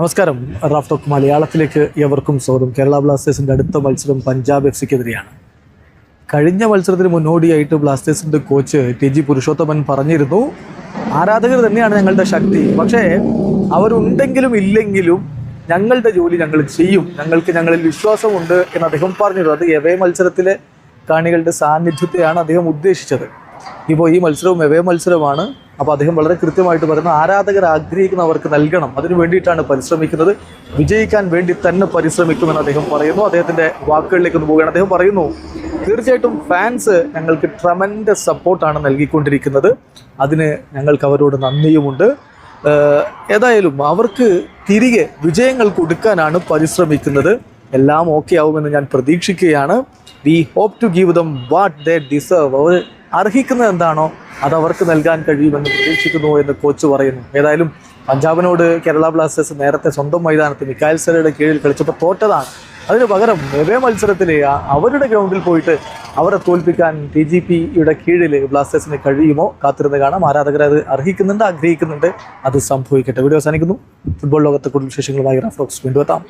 നമസ്കാരം. Raf talk മലയാളത്തിലേക്ക് എവർക്കും സ്വാഗതം. കേരള ബ്ലാസ്റ്റേഴ്സിന്റെ അടുത്ത മത്സരം പഞ്ചാബ് എഫ് സിക്കെതിരെയാണ്. കഴിഞ്ഞ മത്സരത്തിന് മുന്നോടിയായിട്ട് ബ്ലാസ്റ്റേഴ്സിന്റെ കോച്ച് ടി ജി പുരുഷോത്തമൻ പറഞ്ഞിരുന്നു. ആരാധകർ തന്നെയാണ് ഞങ്ങളുടെ ശക്തി. പക്ഷേ അവരുണ്ടെങ്കിലും ഇല്ലെങ്കിലും ഞങ്ങളുടെ ജോലി ഞങ്ങൾ ചെയ്യും. ഞങ്ങൾക്ക് ഞങ്ങളിൽ വിശ്വാസമുണ്ട് എന്ന് അദ്ദേഹം പറഞ്ഞിരുന്നു. അത് എവേ മത്സരത്തിലെ കാണികളുടെ സാന്നിധ്യത്തെയാണ് അദ്ദേഹം ഉദ്ദേശിച്ചത്. ഇപ്പോൾ ഈ മത്സരവും എവേ മത്സരമാണ് അപ്പോൾ അദ്ദേഹം വളരെ കൃത്യമായിട്ട് പറയുന്നത് ആരാധകർ ആഗ്രഹിക്കുന്നവർക്ക് നൽകണം. അതിനു വേണ്ടിയിട്ടാണ് പരിശ്രമിക്കുന്നത്. വിജയിക്കാൻ വേണ്ടി തന്നെ പരിശ്രമിക്കുമെന്ന് അദ്ദേഹം പറയുന്നു. അദ്ദേഹത്തിന്റെ വാക്കുകളിലേക്ക് ഒന്ന് പോവുകയാണ്. അദ്ദേഹം പറയുന്നു തീർച്ചയായിട്ടും ഫാൻസ് ഞങ്ങൾക്ക് ട്രമന്റെ സപ്പോർട്ടാണ് നൽകിക്കൊണ്ടിരിക്കുന്നത്. അതിന് ഞങ്ങൾക്ക് അവരോട് നന്ദിയുമുണ്ട്. ഏതായാലും അവർക്ക് തിരികെ വിജയങ്ങൾ കൊടുക്കാനാണ് പരിശ്രമിക്കുന്നത്. എല്ലാം ഓക്കെ ആവുമെന്ന് ഞാൻ പ്രതീക്ഷിക്കുകയാണ്. We hope to give them what they deserve അവർ അർഹിക്കുന്നത് എന്താണോ അത് അവർക്ക് നൽകാൻ കഴിയുമെന്ന് പ്രതീക്ഷിക്കുന്നു എന്ന് കോച്ച് പറയുന്നു. ഏതായാലും പഞ്ചാബിനോട് കേരള ബ്ലാസ്റ്റേഴ്സ് നേരത്തെ സ്വന്തം മൈതാനത്ത് മിക്കായൽ കീഴിൽ കളിച്ചപ്പോൾ തോറ്റതാണ്. അതിന് പകരം വെവേ മത്സരത്തിൽ അവരുടെ ഗ്രൗണ്ടിൽ പോയിട്ട് അവരെ തോൽപ്പിക്കാൻ ടി ജി പിയുടെ കീഴിൽ ബ്ലാസ്റ്റേഴ്സിന് കഴിയുമോ കാത്തിരുന്ന് കാണാം. ആരാധകർ അത് അർഹിക്കുന്നുണ്ട് ആഗ്രഹിക്കുന്നുണ്ട്. അത് സംഭവിക്കട്ടെ. വീഡിയോ അവസാനിക്കുന്നു. ഫുട്ബോൾ ലോകത്തെ കൂടുതൽ വിശേഷങ്ങളുമായി റഫ്ലോക്സ് വീണ്ടും എത്താം.